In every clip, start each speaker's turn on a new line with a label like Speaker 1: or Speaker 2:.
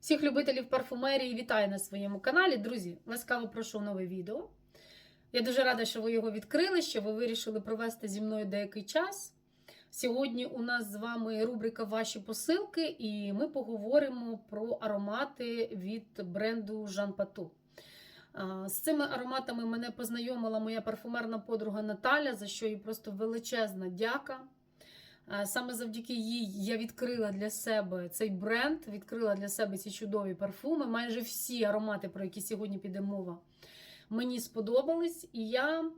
Speaker 1: Всіх любителів парфумерії вітаю на своєму каналі. Друзі, ласкаво прошу нове відео. Я дуже рада, що ви його відкрили, що ви вирішили провести зі мною деякий час. Сьогодні у нас з вами рубрика Ваші посилки, і ми поговоримо про аромати від бренду Patou. А, З цими ароматами мене познайомила моя парфумерна подруга Наталя, за що їй просто величезна дяка. Саме завдяки їй я відкрила для себе цей бренд, відкрила для себе ці чудові парфуми. Майже всі аромати, про які сьогодні піде мова, мені сподобались. І я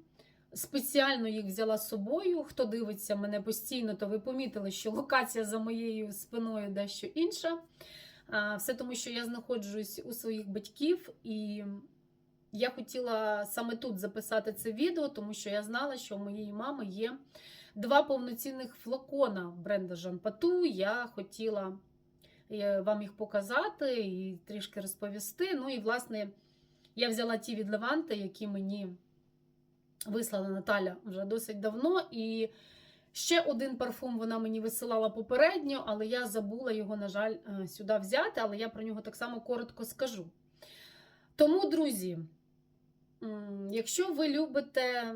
Speaker 1: спеціально їх взяла з собою. Хто дивиться мене постійно, то ви помітили, що локація за моєю спиною дещо інша. Все тому, що я знаходжусь у своїх батьків, і я хотіла саме тут записати це відео, тому що я знала, що у моєї мами є два повноцінних флакона бренду Jean Patou. Я хотіла е, вам їх показати і трішки розповісти. Ну і, власне, я взяла ті від Леванти, які мені вислала Наталя вже досить давно. І ще один парфум вона мені висилала попередньо, але я забула його, на жаль, е, сюди взяти, але я про нього так само коротко скажу. Тому, друзі, якщо ви любите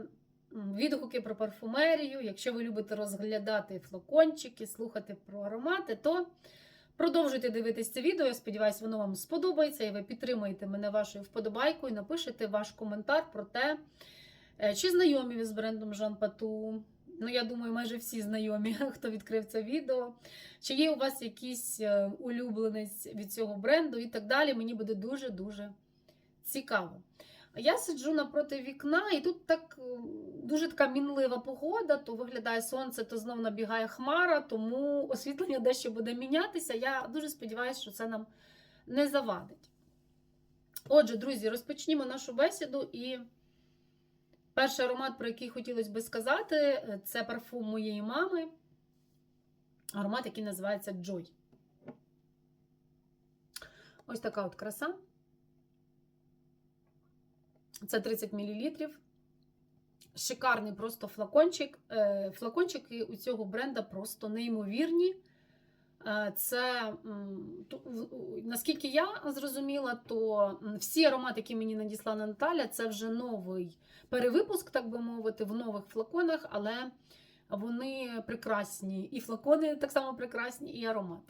Speaker 1: відгуки про парфумерію, якщо ви любите розглядати флакончики, слухати про аромати, то продовжуйте дивитися це відео. Я сподіваюся, воно вам сподобається, і ви підтримаєте мене вашою вподобайкою, напишете ваш коментар про те, е, чи знайомі ви з брендом Jean Patou. Ну, я думаю, майже всі знайомі, хто відкрив це відео. Чи є у вас якийсь е, улюбленець від цього бренду і так далі. Мені буде дуже-дуже цікаво. Я сиджу напроти вікна, і тут так е, дуже така мінлива погода, то виглядає сонце, то знов набігає хмара, тому освітлення дещо буде мінятися. Я дуже сподіваюся, що це нам не завадить. Отже, друзі, розпочнімо нашу бесіду. І перший аромат, про який хотілося би сказати, це парфум моєї мами. Аромат, який називається Joy. Ось така от краса. Це 30 мл. Шикарний просто флакончик. Е, Флакончики у цього бренда просто неймовірні. Е, Це, наскільки я зрозуміла, то всі аромати, які мені надіслала Наталя, це вже новий перевипуск, так би мовити, в нових флаконах, але вони прекрасні. І флакони так само прекрасні, і аромат.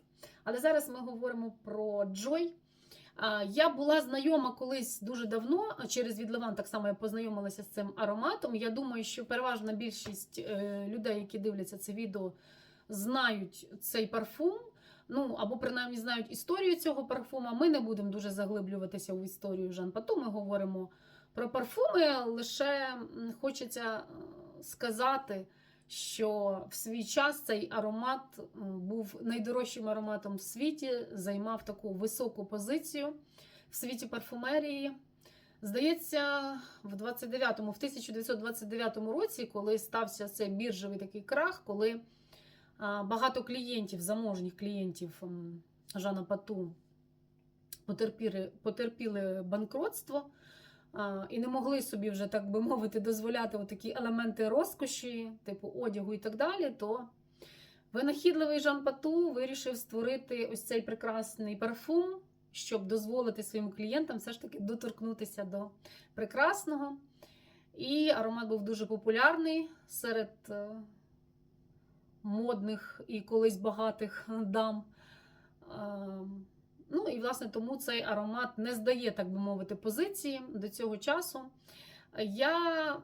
Speaker 1: Але зараз ми говоримо про Joy. Я була знайома колись дуже давно, через відливан так само я познайомилася з цим ароматом. Я думаю, що переважна більшість е, людей, які дивляться це відео, знають цей парфум. Ну, або принаймні знають історію цього парфума. Ми не будемо дуже заглиблюватися в історію Жан Пату. Ми говоримо про парфуми. Лише хочеться сказати, що в свій час цей аромат був найдорожчим ароматом в світі, займав таку високу позицію в світі парфумерії. Здається, в 29-му, в 1929 році, коли стався цей біржовий такий крах, коли багато клієнтів, заможніх клієнтів Жана Пату потерпіли, потерпіли банкротство і не могли собі вже, так би мовити, дозволяти такі елементи розкоші, типу одягу і так далі, то винахідливий Жан Пату вирішив створити ось цей прекрасний парфум, щоб дозволити своїм клієнтам все ж таки доторкнутися до прекрасного. І аромат був дуже популярний серед е, модних і колись багатих дам. Ну і, власне, тому цей аромат не здає, так би мовити, позиції до цього часу. Я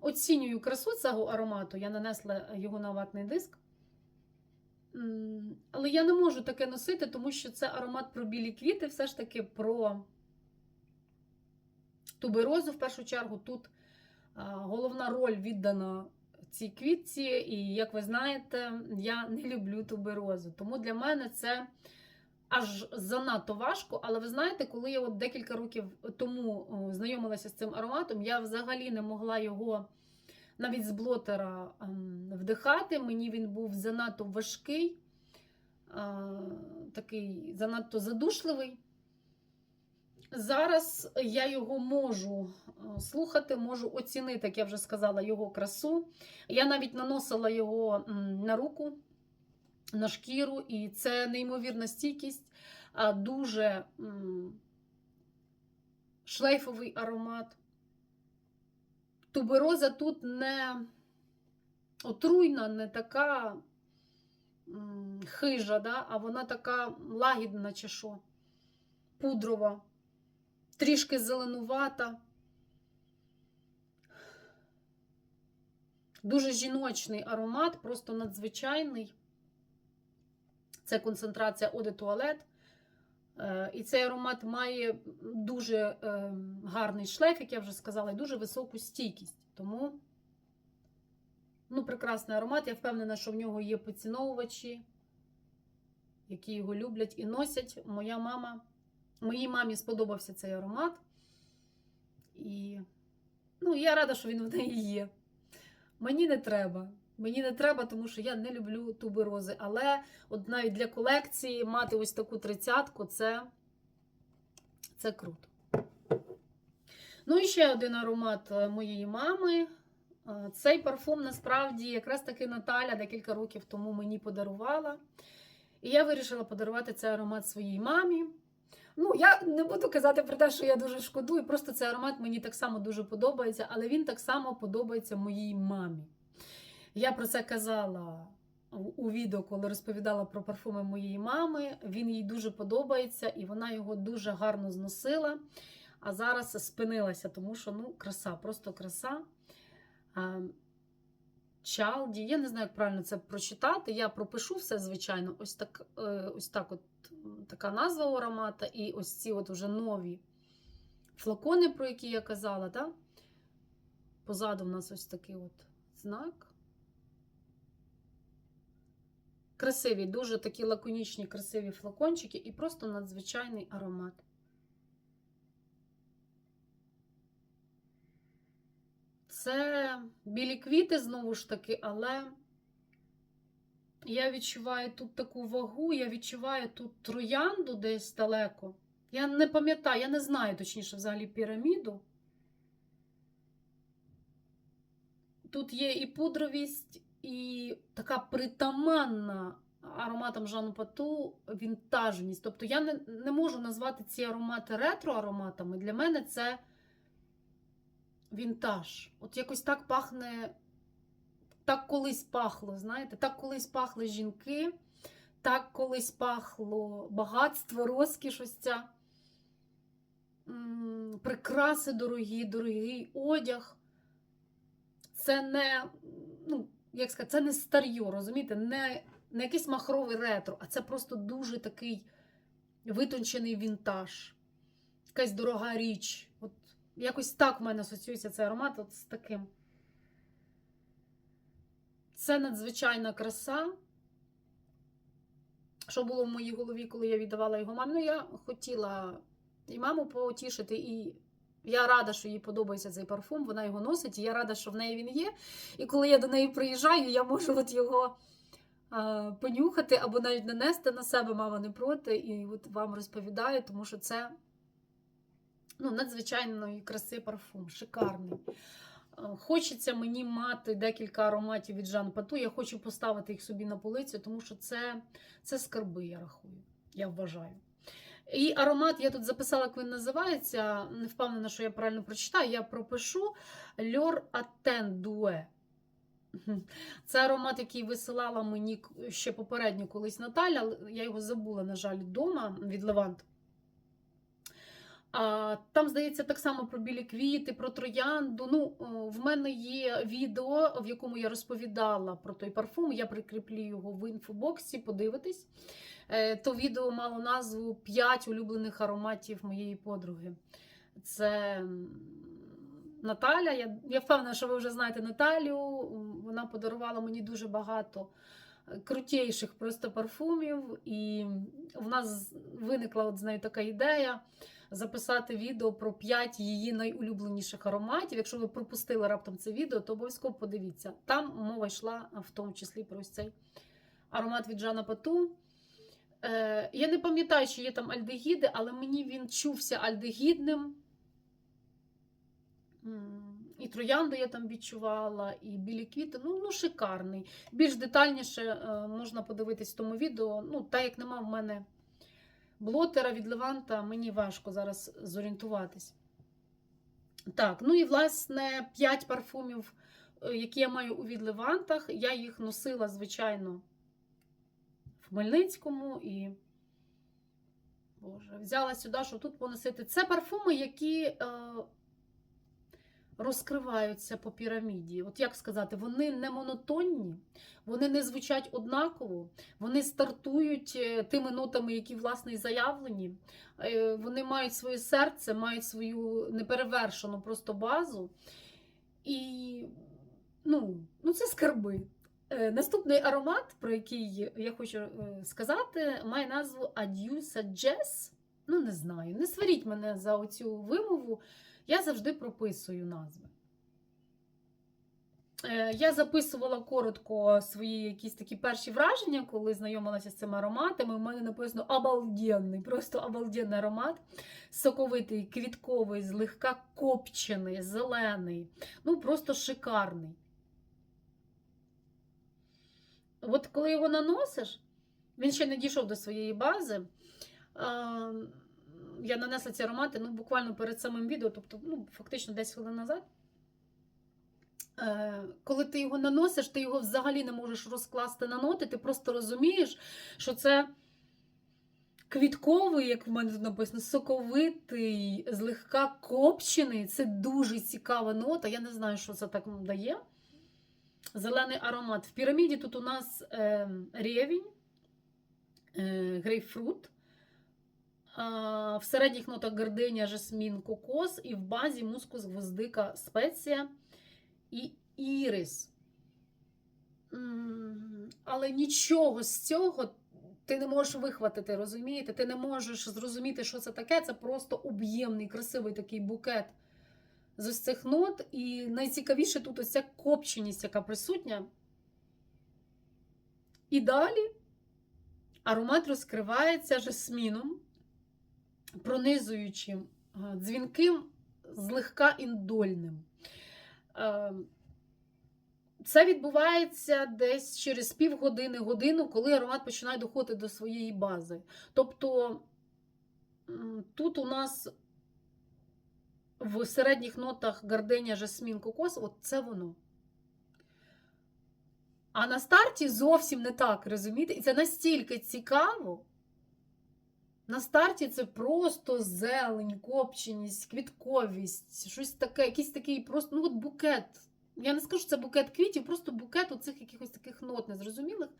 Speaker 1: оцінюю красу цього аромату, я нанесла його на ватний диск. Але я не можу таке носити, тому що це аромат про білі квіти, все ж таки про туберозу, в першу чергу. Тут головна роль віддана цій квітці, і, як ви знаєте, я не люблю туберозу. Тому для мене це аж занадто важко. Але ви знаєте, коли я от декілька років тому знайомилася з цим ароматом, я взагалі не могла його навіть з блотера ем, вдихати. Мені він був занадто важкий, такий занадто задушливий. Зараз я його можу слухати, можу оцінити, як я вже сказала, його красу. Я навіть наносила його на руку на шкіру, і це неймовірна стійкість, а дуже шлейфовий аромат. Тубероза тут не отруйна, не така хижа, да? а вона така лагідна чи що, пудрова, трішки зеленувата. Дуже жіночний аромат, просто надзвичайний. Це концентрація оде туалет. Е, І цей аромат має дуже е, гарний шлейф, як я вже сказала, і дуже високу стійкість. Тому, ну, прекрасний аромат. Я впевнена, що в нього є поціновувачі, які його люблять і носять. Моя мама, моїй мамі сподобався цей аромат. І ну, я рада, що він в неї є. Мені не треба. Мені не треба, тому що я не люблю туберози. Але от навіть для колекції мати ось таку тридцятку це, це круто. Ну і ще один аромат е, моєї мами. Е, Цей парфум насправді якраз таки Наталя декілька років тому мені подарувала. І я вирішила подарувати цей аромат своїй мамі. Ну, я не буду казати про те, що я дуже шкодую, просто цей аромат мені так само дуже подобається, але він так само подобається моїй мамі. Я про це казала у відео, коли розповідала про парфуми моєї мами. Він їй дуже подобається, і вона його дуже гарно зносила. А зараз спинилася, тому що ну, краса, просто краса. Чалді, я не знаю, як правильно це прочитати. Я пропишу все, звичайно, ось так, е, ось так от така назва у аромата, і ось ці от уже нові флакони, про які я казала. Да? Позаду в нас ось такий от знак. Красиві, дуже такі лаконічні, красиві флакончики і просто надзвичайний аромат. Це білі квіти, знову ж таки, але я відчуваю тут таку вагу, я відчуваю тут троянду десь далеко. Я не пам'ятаю, я не знаю точніше взагалі піраміду. Тут є і пудровість, і така притаманна ароматам Жану Пату вінтажність. Тобто я не, не можу назвати ці аромати ретро-ароматами. Для мене це вінтаж. От якось так пахне, так колись пахло, знаєте, так колись пахли жінки, так колись пахло багатство, розкіш. Прикраси дорогі, дорогий одяг. Це не, ну, як сказати, це не старьо, розумієте? Не, не якийсь махровий ретро, а це просто дуже такий витончений вінтаж. Якась дорога річ. От Якось так в мене асоціюється цей аромат от з таким. Це надзвичайна краса. Що було в моїй голові, коли я віддавала його мамі? Ну, я хотіла і маму потішити, і я рада, що їй подобається цей парфум, вона його носить, і я рада, що в неї він є. І коли я до неї приїжджаю, я можу от його а, понюхати або навіть нанести на себе, мама не проти, і от вам розповідаю, тому що це ну, надзвичайної краси парфум, шикарний. Хочеться мені мати декілька ароматів від Жан Пату. Я хочу поставити їх собі на полицю, тому що це, це скарби, я рахую, я вважаю. І аромат я тут записала, як він називається. Не впевнена, що я правильно прочитаю. Я пропишу Льор Дуе. Це аромат, який висилала мені ще попередньо колись Наталя. Я його забула, на жаль, вдома від Левант. А, Там, здається, так само про білі квіти, про троянду. Ну, В мене є відео, в якому я розповідала про той парфум. Я прикріплю його в інфобоксі, подивитись. Е, То відео мало назву «5 улюблених ароматів моєї подруги. Це Наталя. Я, я впевнена, що ви вже знаєте Наталю. Вона подарувала мені дуже багато е, крутейших просто парфумів. І в нас виникла от з нею така ідея записати відео про 5 її найулюбленіших ароматів. Якщо ви пропустили раптом це відео, то обов'язково подивіться. Там мова йшла в тому числі про ось цей аромат від Жана Пату. Е, я не пам'ятаю, чи є там альдегіди, але мені він чувся альдегідним. І троянду я там відчувала, і білі квіти. Ну, ну шикарний. Більш детальніше е, можна подивитись в тому відео. Ну, так як нема в мене блотера від Леванта, мені важко зараз зорієнтуватись. Так, ну і власне 5 парфумів, е, які я маю у від Левантах. Я їх носила, звичайно, Хмельницькому і. Боже, взяла сюди, щоб тут поносити. Це парфуми, які е, розкриваються по піраміді. От як сказати, вони не монотонні, вони не звучать однаково, вони стартують е, тими нотами, які власне і заявлені. Е, вони мають своє серце, мають свою неперевершену просто базу. І ну, ну це скарби. Е, Наступний аромат, про який я хочу е, сказати, має назву Adieu Suggest. Ну, не знаю. Не сваріть мене за оцю вимову. Я завжди прописую назви. Е, Я записувала коротко свої якісь такі перші враження, коли знайомилася з цими ароматами. У мене написано обалденний, просто обалденний аромат. Соковитий, квітковий, злегка копчений, зелений. Ну, просто шикарний. От коли його наносиш, він ще не дійшов до своєї бази. Я нанесла ці аромати ну, буквально перед самим відео, тобто ну, фактично 10 хвилин назад. Е, Коли ти його наносиш, ти його взагалі не можеш розкласти на ноти, ти просто розумієш, що це квітковий, як в мене тут написано, соковитий, злегка копчений. Це дуже цікава нота. Я не знаю, що це так дає. Зелений аромат. В піраміді тут у нас е, ревінь, е, грейпфрут. В середніх нотах гардиня, жасмін, кокос, і в базі мускус, гвоздика, спеція і ірис. Але нічого з цього ти не можеш вихватити, розумієте? Ти не можеш зрозуміти, що це таке. Це просто об'ємний, красивий такий букет з ось цих нот. І найцікавіше тут ось ця копченість, яка присутня. І далі аромат розкривається жасміном, пронизуючим, е, дзвінким, злегка індольним. Е, Це відбувається десь через півгодини, годину, коли аромат починає доходити до своєї бази. Тобто тут у нас в середніх нотах гарденя, жасмін, кокос, от це воно. А на старті зовсім не так, розумієте? І це настільки цікаво. На старті це просто зелень, копченість, квітковість, щось таке, якийсь такий просто, ну от букет. Я не скажу, що це букет квітів, просто букет оцих якихось таких нот незрозумілих.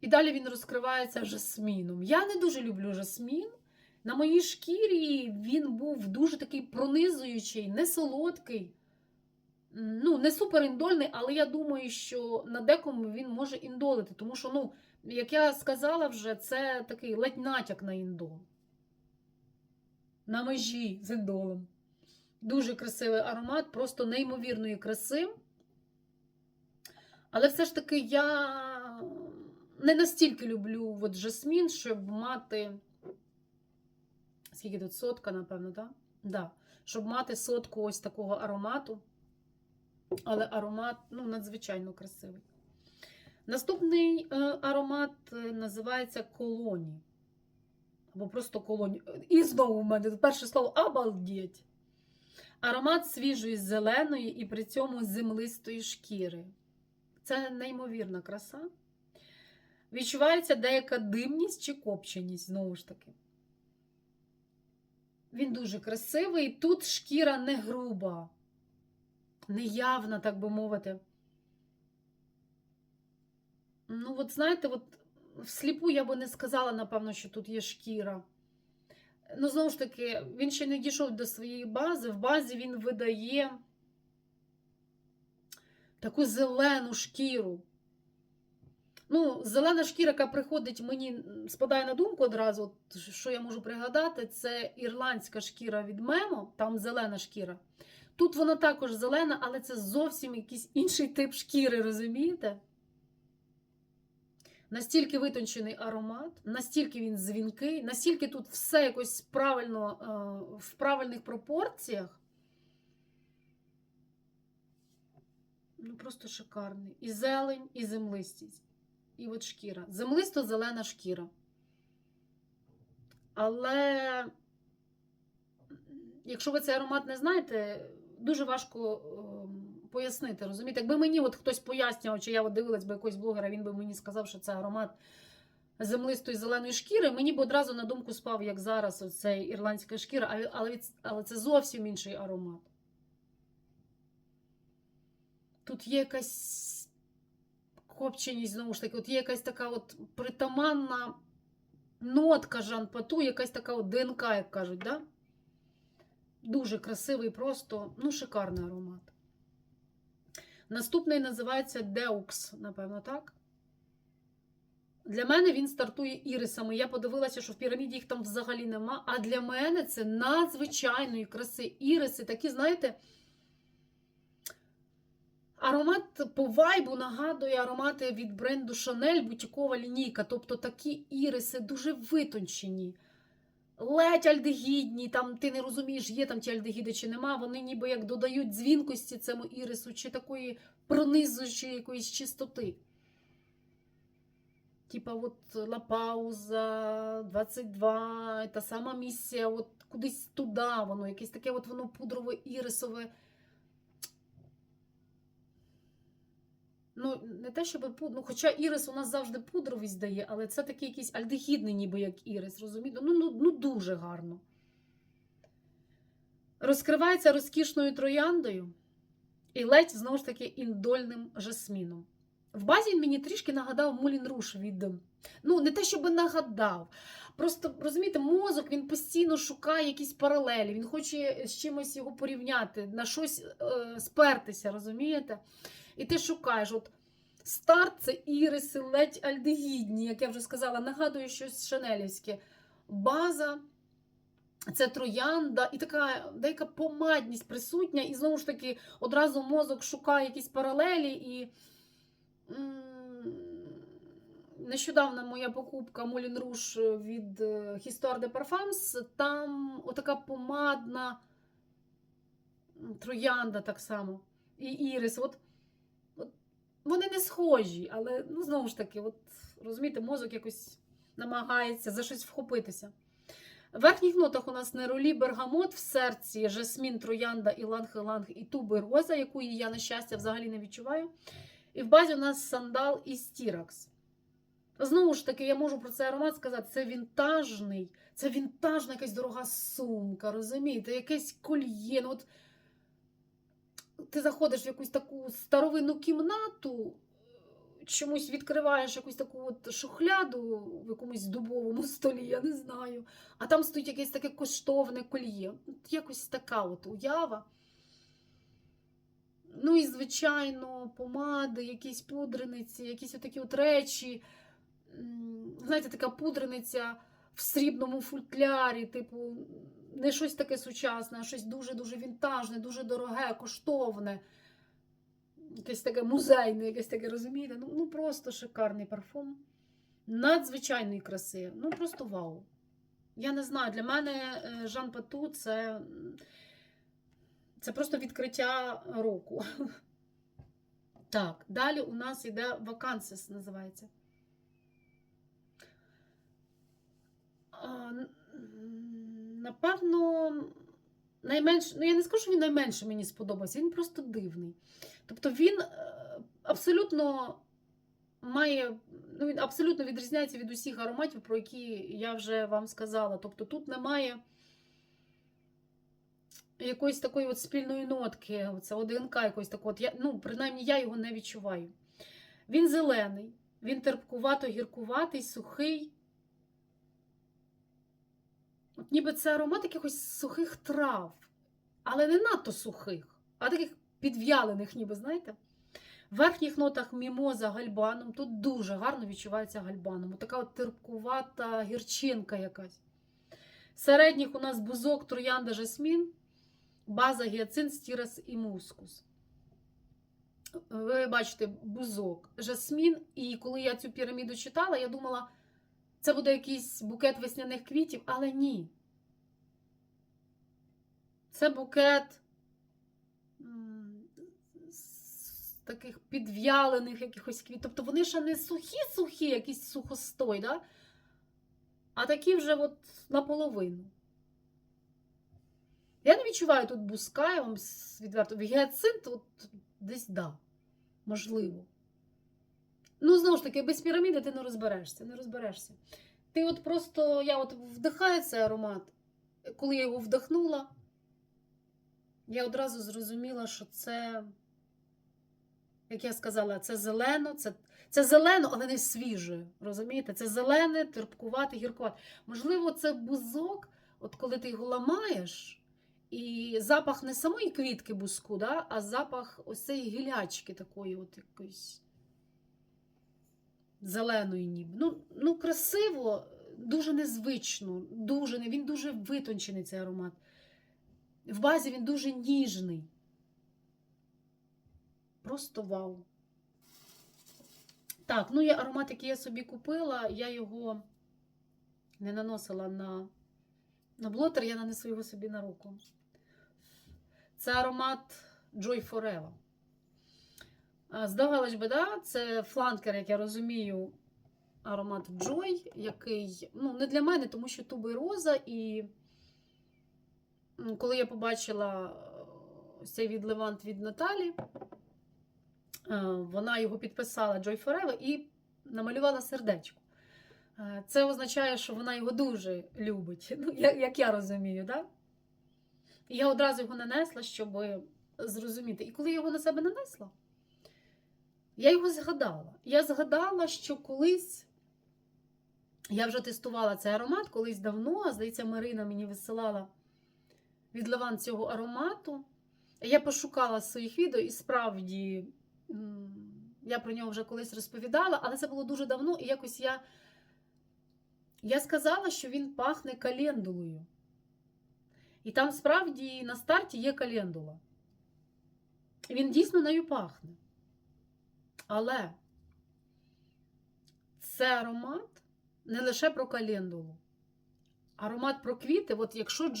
Speaker 1: І далі він розкривається жасміном. Я не дуже люблю жасмін. На моїй шкірі він був дуже такий пронизуючий, не солодкий, ну, не суперіндольний, але я думаю, що на декому він може індолити. Тому що, ну, як я сказала вже, це такий ледь натяк на індол. На межі з індолом. Дуже красивий аромат, просто неймовірної краси. Але все ж таки я не настільки люблю от жасмін, щоб мати. Скільки тут сотка, напевно, так? Да? Щоб мати сотку ось такого аромату. Але аромат ну, надзвичайно красивий. Наступний е, аромат е, називається колоні. Або просто колоні. І знову в мене перше слово обалдеть. Аромат свіжої зеленої і при цьому землистої шкіри. Це неймовірна краса. Відчувається деяка димність чи копченість, знову ж таки. Він дуже красивий. Тут шкіра не груба, неявна, так би мовити. Ну, от знаєте, от всліпу я би не сказала, напевно, що тут є шкіра. Ну, знову ж таки, він ще не дійшов до своєї бази. В базі він видає таку зелену шкіру. Ну, зелена шкіра, яка приходить, мені спадає на думку одразу, що я можу пригадати, це ірландська шкіра від Мемо, там зелена шкіра. Тут вона також зелена, але це зовсім якийсь інший тип шкіри, розумієте? Настільки витончений аромат, настільки він дзвінкий, настільки тут все якось правильно, е, в правильних пропорціях. Ну, просто шикарний. І зелень, і землистість. І от шкіра. Землисто-зелена шкіра. Але, якщо ви цей аромат не знаєте, дуже важко ем, пояснити. Розумієте? Якби мені от хтось пояснював, чи я от дивилась би якогось блогера, він би мені сказав, що це аромат землистої зеленої шкіри, мені б одразу на думку спав, як зараз, оцей ірландська шкіра, але, але, але це зовсім інший аромат. Тут є якась копченість, знову ж таки, от є якась така от притаманна нотка Жан-Пату, якась така от ДНК, як кажуть, да? Дуже красивий, просто, ну, шикарний аромат. Наступний називається Deux, напевно, так? Для мене він стартує ірисами. Я подивилася, що в піраміді їх там взагалі нема. А для мене це надзвичайної краси. Іриси, такі, знаєте, аромат по вайбу нагадує аромати від бренду Chanel, бутікова лінійка. Тобто такі іриси дуже витончені. Ледь альдегідні, там ти не розумієш, є там ті альдегіди чи нема. Вони ніби як додають дзвінкості цьому ірису, чи такої пронизуючої якоїсь чистоти. Типа от Ла Пауза, 22, та сама місія, от кудись туди воно, якесь таке от воно пудрове ірисове. Ну, не те, щоб пуд... ну, хоча ірис у нас завжди пудровий здає, але це такий якийсь альдегідний, ніби як ірис, розумієте? Ну, ну, ну дуже гарно. Розкривається розкішною трояндою і ледь знову ж таки індольним жасміном. В базі він мені трішки нагадав Мулін Руш від. Ну, не те, щоб нагадав. Просто розумієте, мозок він постійно шукає якісь паралелі, він хоче з чимось його порівняти, на щось е, спертися, розумієте? І ти шукаєш. От старт це іриси, ледь альдегідні, як я вже сказала, нагадує щось шанелівське. База це троянда, і така деяка помадність присутня, і знову ж таки одразу мозок шукає якісь паралелі. і м, Нещодавна моя покупка Moulin Rouge від Histoire de Parfums, там отака помадна троянда так само. І ірис. От, вони не схожі, але ну, знову ж таки, от, розумієте, мозок якось намагається за щось вхопитися. В верхніх нотах у нас неролі бергамот в серці, жасмін, троянда, іланг-іланг і тубероза, якої я, на щастя, взагалі не відчуваю. І в базі у нас сандал і стіракс. Знову ж таки, я можу про цей аромат сказати, це вінтажний, це вінтажна якась дорога сумка, розумієте, якесь кольє. Ну, от ти заходиш в якусь таку старовинну кімнату, чомусь відкриваєш якусь таку от шухляду в якомусь дубовому столі, я не знаю. А там стоїть якесь таке коштовне кольє. От Якось така от уява. Ну і, звичайно, помади, якісь пудрениці, якісь отакі от речі. Знаєте, така пудрениця в срібному футлярі, типу, не щось таке сучасне, а щось дуже-дуже вінтажне, дуже дороге, коштовне. Якесь таке музейне, якесь таке, розумієте? Ну, ну просто шикарний парфум. Надзвичайної краси. Ну, просто вау. Я не знаю, для мене е, Жан Пату це, це просто відкриття року. Так, далі у нас йде Вакансис, називається. Напевно, найменш, ну я не скажу, що він найменше мені сподобався, він просто дивний. Тобто він е, абсолютно має, ну він абсолютно відрізняється від усіх ароматів, про які я вже вам сказала. Тобто тут немає якоїсь такої от спільної нотки, це ОДНК якось такого. Я, ну, принаймні я його не відчуваю. Він зелений, він терпкувато-гіркуватий, сухий. От ніби це аромат якихось сухих трав, але не надто сухих, а таких підв'ялених, ніби, знаєте. В верхніх нотах мімоза гальбаном. Тут дуже гарно відчувається гальбаном. Така от терпкувата гірчинка якась. Середніх у нас бузок, троянда, жасмін, база, гіацин, стірас і мускус. Ви бачите, бузок, жасмін. І коли я цю піраміду читала, я думала, це буде якийсь букет весняних квітів, але ні. Це букет таких підв'ялених якихось квіт. Тобто вони ще не сухі-сухі, якийсь сухостой, да? а такі вже от наполовину. Я не відчуваю тут буска, я вам відверто. Гіацинт от десь да, можливо. Ну, знову ж таки, без піраміди ти не розберешся, не розберешся. Ти от просто, я от вдихаю цей аромат. Коли я його вдихнула, я одразу зрозуміла, що це, як я сказала, це зелено, це, це зелено, але не свіже. Розумієте? Це зелене, терпкувате, гіркувате. Можливо, це бузок, от коли ти його ламаєш, і запах не самої квітки бузку, да, а запах ось цієї гілячки такої, от якоїсь зеленої ніби. Ну, ну красиво, дуже незвично, дуже, він дуже витончений цей аромат. В базі він дуже ніжний. Просто вау. Так, ну є аромат, який я собі купила, я його не наносила на, на блотер, я нанесу його собі на руку. Це аромат Joy Forever. А, Здавалось би, да, це фланкер, як я розумію, аромат Joy, який ну, не для мене, тому що тубероза. І коли я побачила е, цей відливант від Наталі, е, вона його підписала Joy Forever і намалювала сердечко. Е, Це означає, що вона його дуже любить, ну, як я розумію, да? І я одразу його нанесла, щоб зрозуміти. І коли я його на себе нанесла, я його згадала. Я згадала, що колись я вже тестувала цей аромат, колись давно, здається, Марина мені висилала відливан цього аромату. Я пошукала своїх відео, і справді я про нього вже колись розповідала, але це було дуже давно, і якось я, я сказала, що він пахне календулою. І там справді на старті є календула. Він дійсно нею пахне. Але це аромат не лише про календулу. Аромат про квіти, от якщо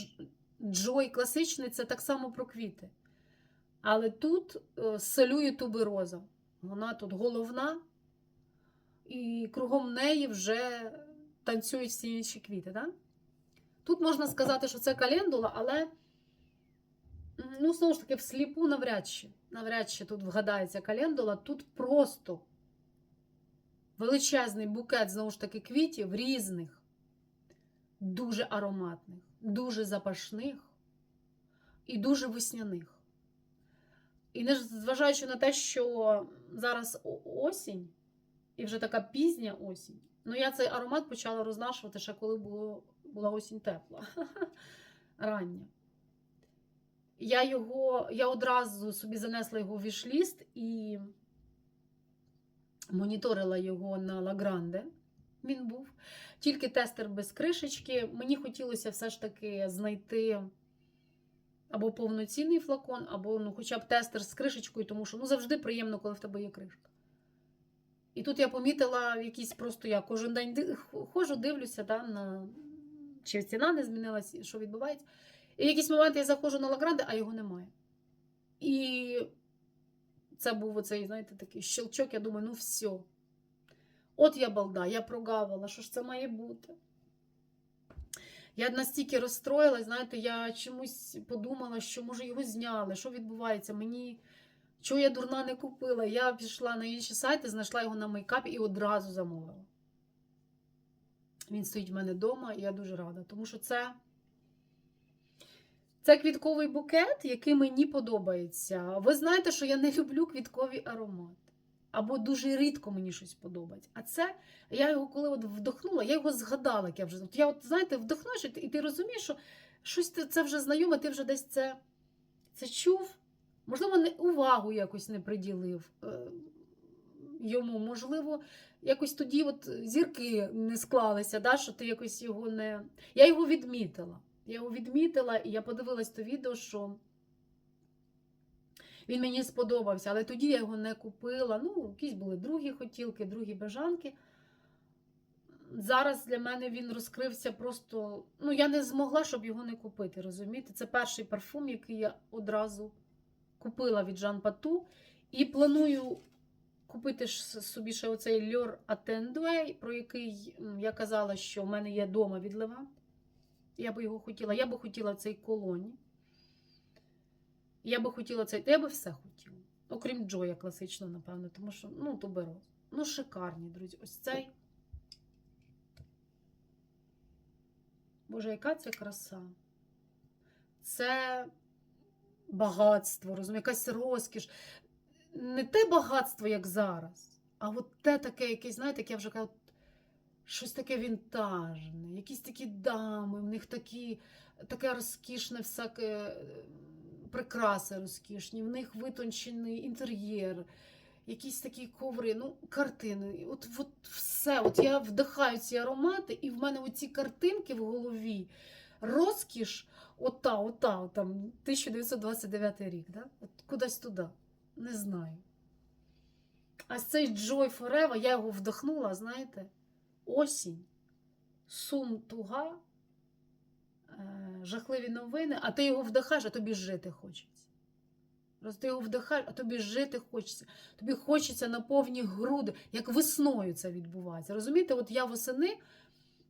Speaker 1: джой класичний, це так само про квіти. Але тут е, селює тубероза. Вона тут головна, і кругом неї вже танцюють всі інші квіти. Да? Тут можна сказати, що це календула, але, ну, знову ж таки, всліпу навряд чи. Навряд чи тут вгадається календула. Тут просто величезний букет, знову ж таки, квітів різних, дуже ароматних, дуже запашних і дуже весняних. І не зважаючи на те, що зараз осінь, і вже така пізня осінь, ну я цей аромат почала рознашувати ще коли було, була осінь тепла. Рання. Я його, я одразу собі занесла його в вішліст і моніторила його на Лагранде. Він був. Тільки тестер без кришечки. Мені хотілося все ж таки знайти або повноцінний флакон, або ну, хоча б тестер з кришечкою, тому що ну, завжди приємно, коли в тебе є кришка. І тут я помітила якісь просто я кожен день ходжу, дивлюся, да, на... чи ціна не змінилась, що відбувається. І в якийсь момент я заходжу на Лагранде, а його немає. І це був оцей, знаєте, такий щелчок, я думаю, ну все. От я балда, я прогавила, що ж це має бути. Я настільки розстроїлась, знаєте, я чомусь подумала, що може його зняли, що відбувається. Мені чого я дурна не купила. Я пішла на інші сайти, знайшла його на мейкапі і одразу замовила. Він стоїть в мене вдома, і я дуже рада, тому що це. Це квітковий букет, який мені подобається. Ви знаєте, що я не люблю квіткові аромати. Або дуже рідко мені щось подобається. А це я його коли от вдохнула, я його згадала. Як я вже я, от знаєте, вдохнуєш, і ти, розумієш, що щось це вже знайоме, ти вже десь це, це чув. Можливо, не увагу якось не приділив е, йому. Можливо, якось тоді от зірки не склалися, да, що ти якось його не. Я його відмітила. Я його відмітила, і я подивилась то відео, що він мені сподобався, але тоді я його не купила. Ну, якісь були другі хотілки, другі бажанки. Зараз для мене він розкрився просто. Ну, я не змогла, щоб його не купити. Розумієте? Це перший парфум, який я одразу купила від Жан Пату. І планую купити ж собі ще оцей Льор Attendue, про який я казала, що в мене є вдома відлива. Я би його хотіла. Я би хотіла цей колоні. Я би хотіла цей. Я би все хотіла. Окрім Джоя класичного, напевно, тому що, ну, тубероз. Ну, шикарні, друзі. Ось цей. Боже, яка це краса? Це багатство, розумієш, якась розкіш. Не те багатство, як зараз, а от те таке, якесь, знаєте, як я вже кажу, щось таке вінтажне, якісь такі дами, в них такі, таке розкішне всяке е, прикраси розкішні, в них витончений інтер'єр, якісь такі коври, ну, картини. От, от все. От я вдихаю ці аромати, і в мене оці картинки в голові, розкіш, ота, ота, там, 1929 рік, да? От кудись туди. Не знаю. А цей Joy Forever, я його вдохнула, знаєте, осінь, сум туга, е, жахливі новини, а ти його вдихаєш, а тобі жити хочеться. Просто ти його вдихаєш, а тобі жити хочеться. Тобі хочеться на повні груди, як весною це відбувається. Розумієте, от я восени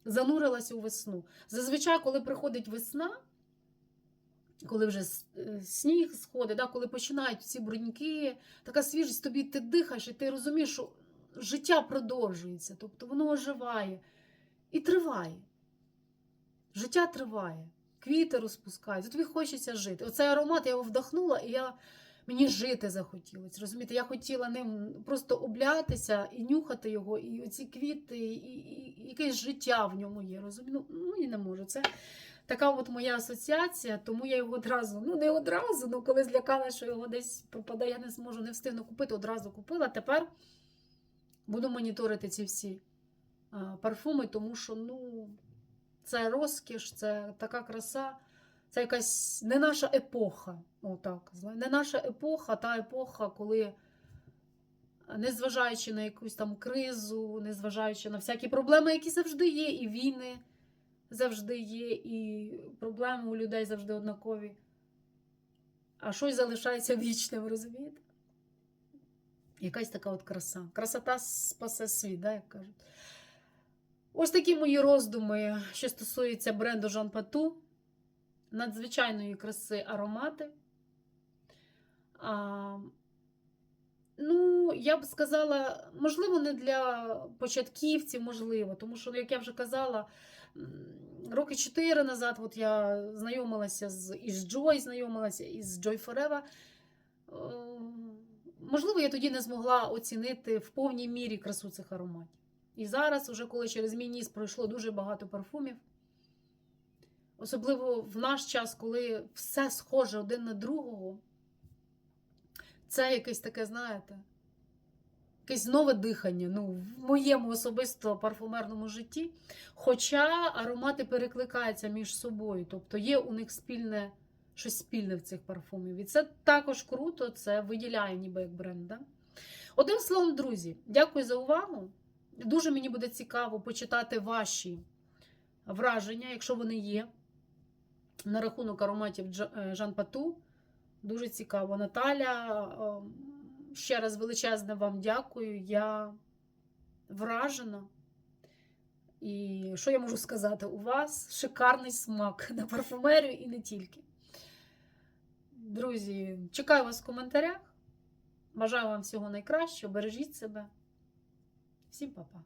Speaker 1: занурилася у весну. Зазвичай, коли приходить весна, коли вже е, сніг сходить, да, коли починають ці бруньки, така свіжість, тобі ти дихаєш, і ти розумієш, що життя продовжується, тобто воно оживає і триває. Життя триває, квіти розпускаються, тобі хочеться жити. Оцей аромат я його вдохнула, і я, мені жити захотілося. Розумієте, я хотіла ним просто облятися і нюхати його, і оці квіти, і, і, і якесь життя в ньому є. Розумієте? Ну, ну, і не можу. Це така от моя асоціація, тому я його одразу, ну не одразу, ну коли злякала, що його десь пропадає, я не зможу, не встигну купити, одразу купила. Тепер буду моніторити ці всі парфуми, тому що ну, це розкіш, це така краса, це якась не наша епоха. Отак, не наша епоха, та епоха, коли. Незважаючи на якусь там кризу, незважаючи на всякі проблеми, які завжди є, і війни, завжди є, і проблеми у людей завжди однакові. А щось залишається вічним, розумієте? Якась така от краса. Красота спасе світ, да, як кажуть. Ось такі мої роздуми, що стосується бренду Жан Пату. Надзвичайної краси аромати. А, ну, я б сказала, можливо, не для початківців, можливо, тому що, як я вже казала, роки 4 назад от я знайомилася з із Joy, знайомилася із Joy Forever. Можливо, я тоді не змогла оцінити в повній мірі красу цих ароматів. І зараз, уже коли через мій ніс пройшло дуже багато парфумів, особливо в наш час, коли все схоже один на другого, це якесь таке, знаєте, якесь нове дихання ну, в моєму особисто парфумерному житті. Хоча аромати перекликаються між собою, тобто є у них спільне, щось спільне в цих парфумів. І це також круто, це виділяє ніби як бренд. Да? Одним словом, друзі, дякую за увагу. Дуже мені буде цікаво почитати ваші враження, якщо вони є, на рахунок ароматів е, Жан Пату. Дуже цікаво. Наталя, ем, ще раз величезне вам дякую. Я вражена. І що я можу сказати? У вас шикарний смак на парфумерію і не тільки. Друзі, чекаю вас в коментарях. Бажаю вам всього найкращого. Бережіть себе. Всім па-па.